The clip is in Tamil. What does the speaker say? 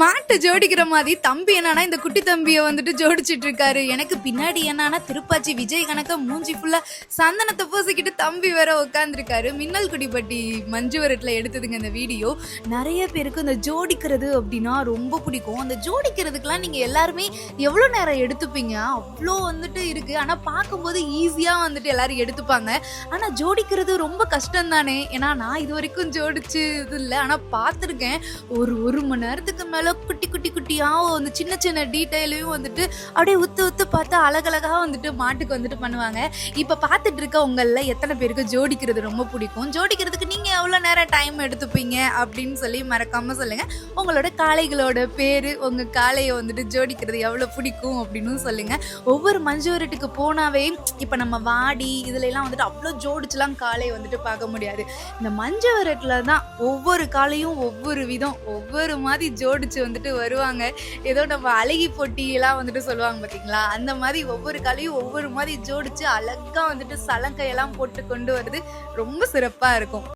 மாட்டை ஜோடிக்கிற மாதிரி தம்பி என்னன்னா இந்த குட்டி தம்பியை வந்துட்டு ஜோடிச்சிட்டு இருக்காரு எனக்கு பின்னாடி என்னன்னா திருப்பாச்சி விஜய் கணக்க மூஞ்சி ஃபுல்லா சந்தனத்தை பூசிக்கிட்டு தம்பி வேற உட்காந்துருக்காரு மின்னல் குடிப்பட்டி மஞ்சுவரத்துல எடுத்ததுங்க இந்த வீடியோ. நிறைய பேருக்கு இந்த ஜோடிக்கிறது அப்படின்னா ரொம்ப பிடிக்கும். அந்த ஜோடிக்கிறதுக்கெல்லாம் நீங்க எல்லாருமே எவ்வளோ நேரம் எடுத்துப்பீங்க? அவ்வளோ வந்துட்டு இருக்கு. ஆனா பார்க்கும்போது ஈஸியா வந்துட்டு எல்லாரும் எடுத்துப்பாங்க. ஆனா ஜோடிக்கிறது ரொம்ப கஷ்டம் தானே ஏன்னா நான் இது வரைக்கும் ஜோடிச்சு இது இல்லை. ஆனா பார்த்துருக்கேன். ஒரு ஒரு மணி நேரத்துக்கு மேல குட்டி குட்டி குட்டியா வந்து சின்ன சின்ன டீட்டெயிலையும் வந்துட்டு அப்படியே உத்து உத்து பார்த்தா அழகழகாக வந்துட்டு மாட்டுக்கு வந்துட்டு பண்ணுவாங்க. இப்போ பார்த்துட்டு இருக்க உங்களில் எத்தனை பேருக்கு ஜோடிக்கிறது ரொம்ப பிடிக்கும்? ஜோடிக்கிறதுக்கு நீங்கள் எவ்வளோ நேரம் டைம் எடுத்துப்பீங்க? அப்படின்னு சொல்லி மறக்காமல் சொல்லுங்கள் உங்களோட காளைகளோட பேர் உங்கள் காளையை வந்துட்டு ஜோடிக்கிறது எவ்வளோ பிடிக்கும் அப்படின்னு சொல்லுங்கள் ஒவ்வொரு மஞ்சூரட்டுக்கு போனாவே இப்போ நம்ம வாடி இதுலலாம் வந்துட்டு அவ்வளோ ஜோடிச்சுலாம் காளையை வந்துட்டு பார்க்க முடியாது. இந்த மஞ்சு தான் ஒவ்வொரு காலையும் ஒவ்வொரு விதம் ஒவ்வொரு மாதிரி ஜோடிச்சு வந்துட்டு வருவாங்க. ஏதோ நம்ம அழகி போட்டியெல்லாம் வந்துட்டு சொல்லுவாங்க பார்த்தீங்களா அந்த மாதிரி ஒவ்வொரு கலையும் ஒவ்வொரு மாதிரி ஜோடிச்சு அழகா வந்துட்டு சலங்கையெல்லாம் போட்டு கொண்டு வருது ரொம்ப சிறப்பாக இருக்கும்.